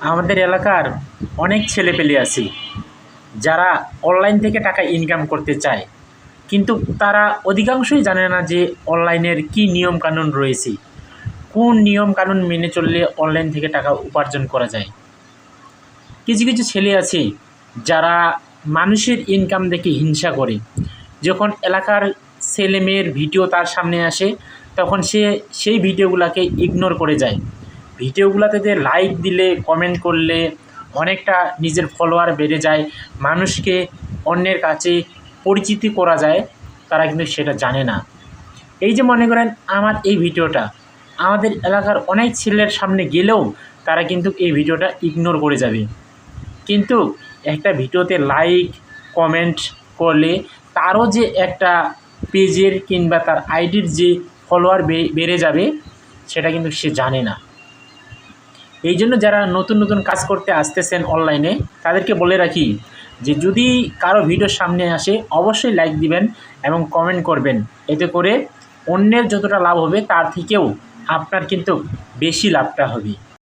আমাদের এলাকার অনেক ছেলেপেলে আছে, যারা অনলাইন থেকে টাকা ইনকাম করতে চায়। কিন্তু তারা অধিকাংশই জানে না যে অনলাইনের কী নিয়মকানুন রয়েছে, কোন নিয়মকানুন মেনে চললে অনলাইন থেকে টাকা উপার্জন করা যায়। কিছু কিছু ছেলে আছে, যারা মানুষের ইনকাম দেখে হিংসা করে। যখন এলাকার ছেলে মেয়ের ভিডিও তার সামনে আসে, তখন সে সেই ভিডিওগুলোকে ইগনোর করে যায়। ভিডিওগুলোতে যে লাইক দিলে কমেন্ট করলে অনেকটা নিজের ফলোয়ার বেড়ে যায়, মানুষকে অন্যের কাছে পরিচিতি করা যায়, তারা কিন্তু সেটা জানে না। এই যে মনে করেন আমার এই ভিডিওটা, আমাদের এলাকার অনেক ছেলের সামনে গেলেও তারা কিন্তু এই ভিডিওটা ইগনোর করে যাবে। কিন্তু একটা ভিডিওতে লাইক কমেন্ট করলে তারও যে একটা পেজের কিংবা তার আইডির যে ফলোয়ার বেড়ে যাবে, সেটা কিন্তু সে জানে না। এই জন্য যারা নতুন নতুন কাজ করতে আসতেছেন অনলাইনে তাদেরকে বলে রাখি যে যদি কারও ভিডিও সামনে আসে, অবশ্যই লাইক দিবেন এবং কমেন্ট করবেন। এতে করে অন্যের যতটা লাভ হবে, তার থেকেও আপনার কিন্তু বেশি লাভটা হবে।